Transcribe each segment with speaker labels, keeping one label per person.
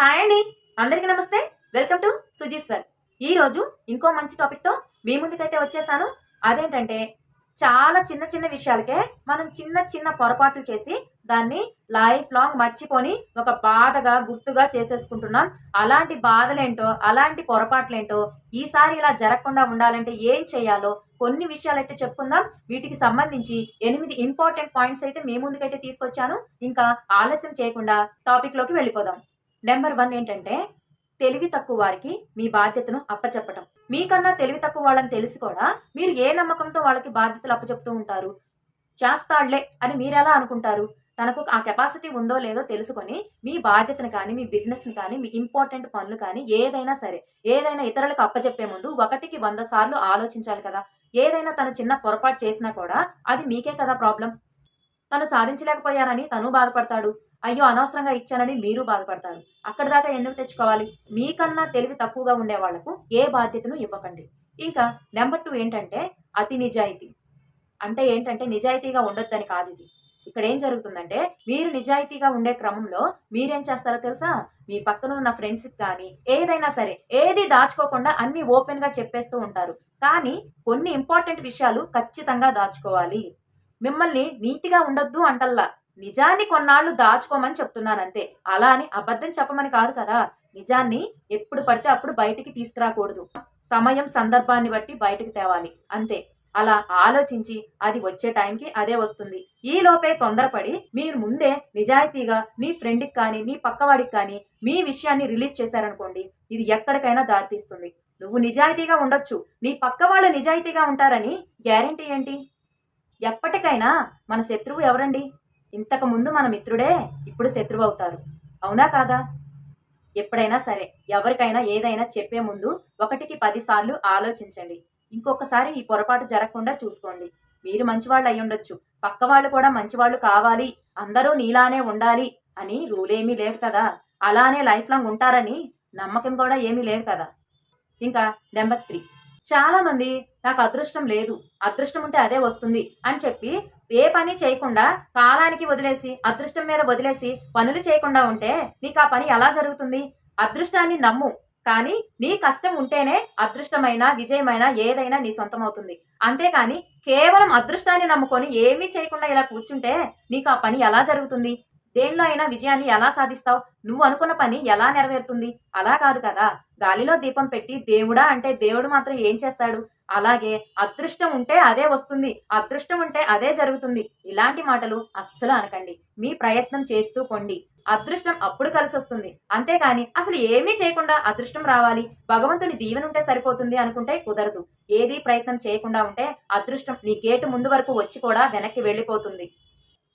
Speaker 1: Hi అండి. అందరికీ నమస్తే. వెల్కమ్ టు సుజీశ్వర్ ఈ రోజు ఇంకో మంచి టాపిక్తో మీ ముందుకైతే వచ్చేసాను. అదేంటంటే చాలా చిన్న చిన్న విషయాలకే మనం చిన్న చిన్న పొరపాట్లు చేసి దాన్ని లైఫ్ లాంగ్ మర్చిపోని ఒక బాధగా గుర్తుగా చేసేసుకుంటున్నాం. అలాంటి బాధలేంటో అలాంటి పొరపాట్లేంటో ఈసారి ఇలా జరగకుండా ఉండాలంటే ఏం చేయాలో కొన్ని విషయాలు అయితే చెప్పుకుందాం. వీటికి సంబంధించి ఎనిమిది ఇంపార్టెంట్ పాయింట్స్ అయితే మీ ముందుకైతే తీసుకొచ్చాను. ఇంకా ఆలస్యం చేయకుండా టాపిక్లోకి వెళ్ళిపోదాం. నెంబర్ వన్ ఏంటంటే తెలివి తక్కువ వారికి మీ బాధ్యతను అప్పచెప్పటం. మీకన్నా తెలివి తక్కువ వాళ్ళని తెలిసి కూడా మీరు ఏ నమ్మకంతో వాళ్ళకి బాధ్యతలు అప్పచెప్తూ ఉంటారు? చేస్తాడులే అని మీరెలా అనుకుంటారు? తనకు ఆ కెపాసిటీ ఉందో లేదో తెలుసుకొని మీ బాధ్యతను కానీ మీ బిజినెస్ని కానీ మీ ఇంపార్టెంట్ పనులు కానీ ఏదైనా సరే ఏదైనా ఇతరులకు అప్పచెప్పే ముందు ఒకటికి వంద సార్లు ఆలోచించాలి కదా. ఏదైనా తను చిన్న పొరపాటు చేసినా కూడా అది మీకే కదా ప్రాబ్లం తను సాధించలేకపోయానని తను బాధపడతాడు. అయ్యో అనవసరంగా ఇచ్చానని మీరు బాధపడతారు. అక్కడి దాకా ఎందుకు తెచ్చుకోవాలి? మీకన్నా తెలివి తక్కువగా ఉండే వాళ్ళకు ఏ బాధ్యతను ఇవ్వకండి. ఇంకా నెంబర్ టూ ఏంటంటే అతి నిజాయితీ. అంటే ఏంటంటే నిజాయితీగా ఉండొద్దని కాదు ఇది. ఇక్కడ ఏం జరుగుతుందంటే మీరు నిజాయితీగా ఉండే క్రమంలో మీరేం చేస్తారో తెలుసా? మీ పక్కన ఉన్న ఫ్రెండ్స్కి కానీ ఏదైనా సరే ఏది దాచుకోకుండా అన్ని ఓపెన్గా చెప్పేస్తూ ఉంటారు. కానీ కొన్ని ఇంపార్టెంట్ విషయాలు ఖచ్చితంగా దాచుకోవాలి. మిమ్మల్ని నీతిగా ఉండొద్దు అంటల్లా. నిజాన్ని కొన్నాళ్ళు దాచుకోమని చెప్తున్నాను అంతే అలా అని అబద్ధం చెప్పమని కాదు కదా. నిజాన్ని ఎప్పుడు పడితే అప్పుడు బయటికి తీసుకురాకూడదు. సమయం సందర్భాన్ని బట్టి బయటకు తేవాలి. అంతే. అలా ఆలోచించి అది వచ్చే టైంకి అదే వస్తుంది. ఈ లోపే తొందరపడి మీరు ముందే నిజాయితీగా నీ ఫ్రెండ్కి కానీ నీ పక్కవాడికి కానీ మీ విషయాన్ని రిలీజ్ చేశారనుకోండి ఇది ఎక్కడికైనా దారితీస్తుంది. నువ్వు నిజాయితీగా ఉండొచ్చు. నీ పక్క వాళ్ళు నిజాయితీగా ఉంటారని గ్యారంటీ ఏంటి? ఎప్పటికైనా మన శత్రువు ఎవరండి? ఇంతకు ముందు మన మిత్రుడే ఇప్పుడు శత్రువు అవుతారు. అవునా కాదా? ఎప్పుడైనా సరే ఎవరికైనా ఏదైనా చెప్పే ముందు ఒకటికి పదిసార్లు ఆలోచించండి. ఇంకొకసారి ఈ పొరపాటు జరగకుండా చూసుకోండి. మీరు మంచివాళ్ళు అయి ఉండొచ్చు. పక్క వాళ్ళు కూడా మంచివాళ్ళు కావాలి. అందరూ నీలానే ఉండాలి అని రూలేమీ లేదు కదా. అలానే లైఫ్ లాంగ్ ఉంటారని నమ్మకం కూడా ఏమీ లేదు కదా. ఇంకా నెంబర్ త్రీ. చాలామంది నాకు అదృష్టం లేదు. అదృష్టం ఉంటే అదే వస్తుంది అని చెప్పి ఏ పని చేయకుండా కాలానికి వదిలేసి అదృష్టం మీద వదిలేసి పనులు చేయకుండా ఉంటే నీకు ఆ పని ఎలా జరుగుతుంది? అదృష్టాన్ని నమ్ము. కానీ నీ కష్టం ఉంటేనే అదృష్టమైన విజయమైన ఏదైనా నీ సొంతం అవుతుంది అంతేకాని కేవలం అదృష్టాన్ని నమ్ముకొని ఏమీ చేయకుండా ఇలా కూర్చుంటే నీకు ఆ పని ఎలా జరుగుతుంది? దేనిలో అయినా విజయాన్ని ఎలా సాధిస్తావు? నువ్వు అనుకున్న పని ఎలా నెరవేరుతుంది? అలా కాదు కదా. గాలిలో దీపం పెట్టి దేవుడా అంటే దేవుడు మాత్రం ఏం చేస్తాడు? అలాగే అదృష్టం ఉంటే అదే వస్తుంది అదృష్టం ఉంటే అదే జరుగుతుంది. ఇలాంటి మాటలు అస్సలు అనకండి. మీ ప్రయత్నం చేస్తూ కొండి అదృష్టం అప్పుడు కలిసి వస్తుంది. అంతేకాని అసలు ఏమీ చేయకుండా అదృష్టం రావాలి. భగవంతుని దీవెన ఉంటే సరిపోతుంది అనుకుంటే కుదరదు. ఏది ప్రయత్నం చేయకుండా ఉంటే అదృష్టం నీ గేటు ముందు వరకు వచ్చి కూడా వెనక్కి వెళ్ళిపోతుంది.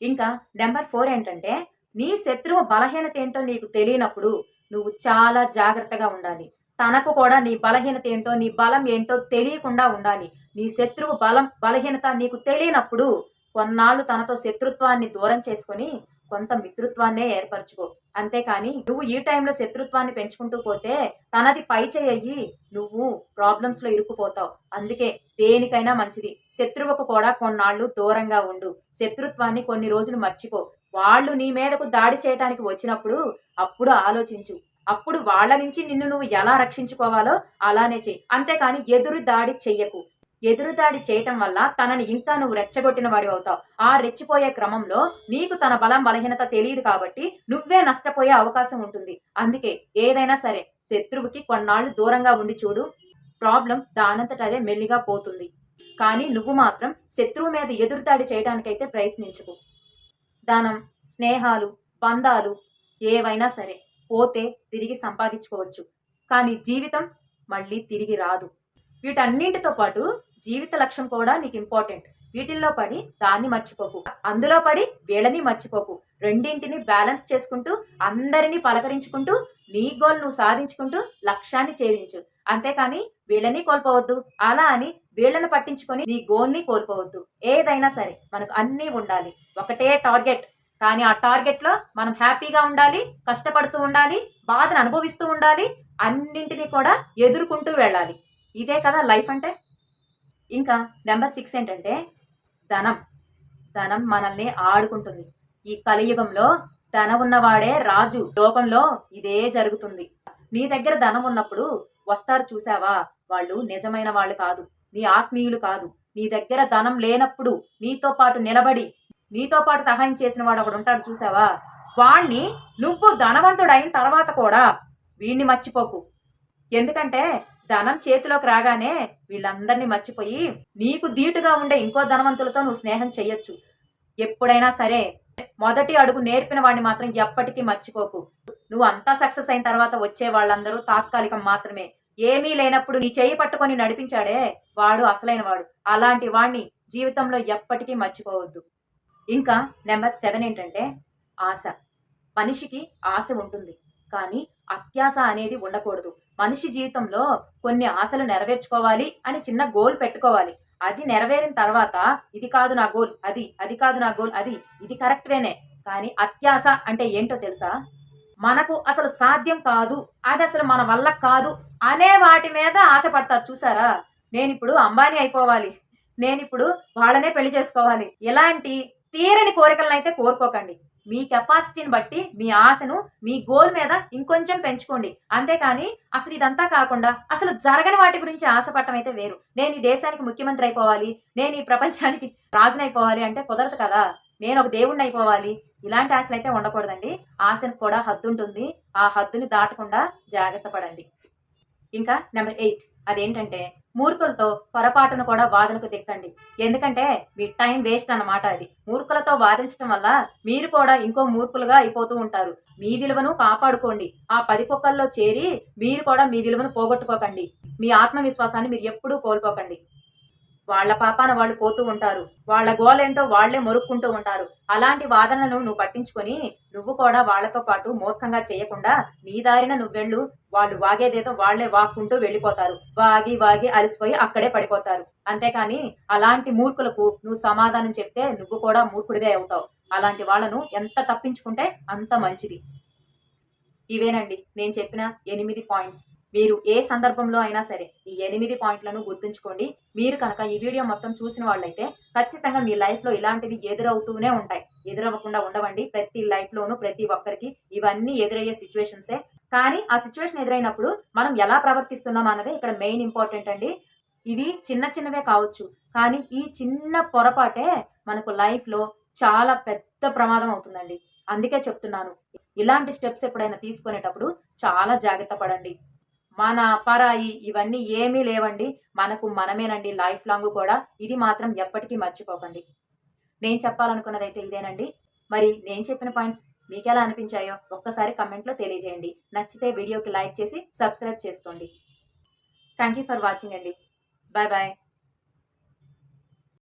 Speaker 1: ఇంకా నెంబర్ ఫోర్ ఏంటంటే నీ శత్రువు బలహీనత ఏంటో నీకు తెలియనప్పుడు నువ్వు చాలా జాగ్రత్తగా ఉండాలి. తనకు కూడా నీ బలహీనత ఏంటో నీ బలం ఏంటో తెలియకుండా ఉండాలి. నీ శత్రువు బలం బలహీనత నీకు తెలియనప్పుడు కొన్నాళ్ళు తనతో శత్రుత్వాన్ని దూరం చేసుకొని కొంత మిత్రుత్వాన్నే ఏర్పరచుకో. అంతేకాని నువ్వు ఈ టైంలో శత్రుత్వాన్ని పెంచుకుంటూ పోతే తనది పై చేయి నువ్వు ప్రాబ్లమ్స్లో ఇరుక్కుపోతావు. అందుకే దేనికైనా మంచిది. శత్రువుకు కూడా కొన్నాళ్ళు దూరంగా ఉండు. శత్రుత్వాన్ని కొన్ని రోజులు మర్చిపో. వాళ్ళు నీ మీదకు దాడి చేయటానికి వచ్చినప్పుడు అప్పుడు ఆలోచించు. అప్పుడు వాళ్ళ నుంచి నిన్ను నువ్వు ఎలా రక్షించుకోవాలో అలానే చెయ్యి. అంతేకాని ఎదురు దాడి చెయ్యకు. ఎదురుదాడి చేయటం వల్ల తనని ఇంకా నువ్వు రెచ్చగొట్టిన వాడి అవుతావు. ఆ రెచ్చిపోయే క్రమంలో నీకు తన బలం బలహీనత తెలియదు కాబట్టి నువ్వే నష్టపోయే అవకాశం ఉంటుంది. అందుకే ఏదైనా సరే శత్రువుకి కొన్నాళ్ళు దూరంగా ఉండి చూడు. ప్రాబ్లం దానంతట అదే మెల్లిగా పోతుంది. కానీ నువ్వు మాత్రం శత్రువు మీద ఎదురుదాడి చేయడానికైతే ప్రయత్నించకు. దానం స్నేహాలు బంధాలు ఏవైనా సరే పోతే తిరిగి సంపాదించుకోవచ్చు. కానీ జీవితం మళ్ళీ తిరిగి రాదు. వీటన్నింటితో పాటు జీవిత లక్ష్యం కూడా నీకు ఇంపార్టెంట్ వీటిల్లో పడి దాన్ని మర్చిపోకు. అందులో పడి వీళ్ళని మర్చిపోకు. రెండింటిని బ్యాలెన్స్ చేసుకుంటూ అందరినీ పలకరించుకుంటూ నీ గోల్ నువ్వు సాధించుకుంటూ లక్ష్యాన్ని ఛేదించు. అంతేకాని వీళ్ళని కోల్పోవద్దు. అలా అని వీళ్ళని పట్టించుకొని నీ గోల్ని కోల్పోవద్దు. ఏదైనా సరే మనకు అన్నీ ఉండాలి. ఒకటే టార్గెట్. కానీ ఆ టార్గెట్లో మనం హ్యాపీగా ఉండాలి కష్టపడుతూ ఉండాలి బాధను అనుభవిస్తూ ఉండాలి అన్నింటినీ కూడా ఎదుర్కొంటూ వెళ్ళాలి. ఇదే కదా లైఫ్ అంటే? ఇంకా నెంబర్ సిక్స్ ఏంటంటే ధనం. ధనం మనల్ని ఆడుకుంటుంది. ఈ కలియుగంలో ధనం ఉన్నవాడే రాజు. లోకంలో ఇదే జరుగుతుంది. నీ దగ్గర ధనం ఉన్నప్పుడు వస్తారు చూసావా? వాళ్ళు నిజమైన వాళ్ళు కాదు. నీ ఆత్మీయులు కాదు. నీ దగ్గర ధనం లేనప్పుడు నీతో పాటు నిలబడి నీతో పాటు సహాయం చేసిన వాడు ఒకడు ఉంటాడు చూసావా? వాణ్ణి నువ్వు ధనవంతుడు అయిన తర్వాత కూడా వీణ్ణి మర్చిపోకు. ఎందుకంటే ధనం చేతిలోకి రాగానే వీళ్ళందరినీ మర్చిపోయి నీకు ధీటుగా ఉండే ఇంకో ధనవంతులతో నువ్వు స్నేహం చెయ్యొచ్చు ఎప్పుడైనా సరే మొదటి అడుగు నేర్పిన వాడిని మాత్రం ఎప్పటికీ మర్చిపోకు. నువ్వు అంతా సక్సెస్ అయిన తర్వాత వచ్చే వాళ్ళందరూ తాత్కాలికం మాత్రమే. ఏమీ లేనప్పుడు నీ చేయి పట్టుకొని నడిపించాడే వాడు అసలైన వాడు. అలాంటి వాడిని జీవితంలో ఎప్పటికీ మర్చిపోవద్దు. ఇంకా నెంబర్ సెవెన్ ఏంటంటే ఆశ. మనిషికి ఆశ ఉంటుంది. కానీ అత్యాశ అనేది ఉండకూడదు. మనిషి జీవితంలో కొన్ని ఆశలు నెరవేర్చుకోవాలి అని చిన్న గోల్ పెట్టుకోవాలి. అది నెరవేరిన తర్వాత ఇది కాదు నా గోల్ అది అది కాదు నా గోల్ అది ఇది కరెక్ట్ వేనే. కానీ అత్యాశ అంటే ఏంటో తెలుసా? మనకు అసలు సాధ్యం కాదు అది అసలు మన వల్ల కాదు అనే వాటి మీద ఆశపడతారు చూసారా? నేను ఇప్పుడు అంబానీ అయిపోవాలి. నేను ఇప్పుడు వాళ్ళనే పెళ్ళి చేసుకోవాలి. ఇలాంటి తీరని కోరికలను అయితే కోరుకోకండి. మీ కెపాసిటీని బట్టి మీ ఆశను మీ గోల్ మీద ఇంకొంచెం పెంచుకోండి. అంతేకాని అసలు ఇదంతా కాకుండా అసలు జరగని వాటి గురించి ఆశపడటం అయితే వేరు. నేను ఈ దేశానికి ముఖ్యమంత్రి అయిపోవాలి నేను ఈ ప్రపంచానికి రాజునైపోవాలి అంటే కుదరదు కదా. నేను ఒక దేవుణ్ణి అయిపోవాలి. ఇలాంటి ఆశలు అయితే ఉండకూడదండి. ఆశను కూడా హద్దు ఉంటుంది. ఆ హద్దుని దాటకుండా జాగ్రత్త పడండి. ఇంకా నెంబర్ ఎయిట్. అదేంటంటే మూర్ఖులతో పొరపాటును కూడా వాదనకు దిక్కండి ఎందుకంటే మీ టైం వేస్ట్ అన్నమాట అది. మూర్ఖులతో వాదించడం వల్ల మీరు కూడా ఇంకో మూర్ఖులుగా అయిపోతూ ఉంటారు. మీ విలువను కాపాడుకోండి. ఆ పది కుక్కల్లో చేరి మీరు కూడా మీ విలువను పోగొట్టుకోకండి. మీ ఆత్మవిశ్వాసాన్ని మీరు ఎప్పుడూ కోల్పోకండి. వాళ్ళ పాపాన వాళ్ళు పోతూ ఉంటారు. వాళ్ళ గోలేంటో వాళ్ళే మొరుక్కుంటూ ఉంటారు. అలాంటి వాదనలను నువ్వు పట్టించుకొని నువ్వు కూడా వాళ్ళతో పాటు మూర్ఖంగా చేయకుండా నీ దారిన నువ్వెళ్ళు వాళ్ళు. వాగేదేదో వాళ్ళే వాక్కుంటూ వెళ్ళిపోతారు. వాగి వాగి అలసిపోయి అక్కడే పడిపోతారు. అంతేకాని అలాంటి మూర్ఖులకు నువ్వు సమాధానం చెప్తే నువ్వు కూడా మూర్ఖుడివే అవుతావు. అలాంటి వాళ్ళను ఎంత తప్పించుకుంటే అంత మంచిది. ఇవేనండి. నేను చెప్పిన ఎనిమిది పాయింట్స్. మీరు ఏ సందర్భంలో అయినా సరే ఈ ఎనిమిది పాయింట్లను గుర్తుంచుకోండి. మీరు కనుక ఈ వీడియో మొత్తం చూసిన వాళ్ళైతే ఖచ్చితంగా మీ లైఫ్లో ఇలాంటివి ఎదురవుతూనే ఉంటాయి. ఎదురవ్వకుండా ఉండవండి. ప్రతి లైఫ్లోనూ ప్రతి ఒక్కరికి ఇవన్నీ ఎదురయ్యే సిచ్యువేషన్సే. కానీ ఆ సిచ్యువేషన్ ఎదురైనప్పుడు మనం ఎలా ప్రవర్తిస్తున్నాం అన్నదే ఇక్కడ మెయిన్ ఇంపార్టెంట్ అండి. ఇవి చిన్న చిన్నవే కావచ్చు. కానీ ఈ చిన్న పొరపాటే మనకు లైఫ్లో చాలా పెద్ద ప్రమాదం అవుతుందండి. అందుకే చెప్తున్నాను. ఇలాంటి స్టెప్స్ ఎప్పుడైనా తీసుకునేటప్పుడు చాలా జాగ్రత్త పడండి. మన పరాయి ఇవన్నీ ఏమీ లేవండి. మనకు మనమేనండి. లైఫ్ లాంగ్ కూడా ఇది మాత్రం ఎప్పటికీ మర్చిపోకండి. నేను చెప్పాలనుకున్నది అయితే ఇదేనండి. మరి నేను చెప్పిన పాయింట్స్ మీకు ఎలా అనిపించాయో ఒక్కసారి కమెంట్లో తెలియజేయండి. నచ్చితే వీడియోకి లైక్ చేసి సబ్స్క్రైబ్ చేసుకోండి. థ్యాంక్ యూ ఫర్ వాచింగ్ అండి. Bye bye.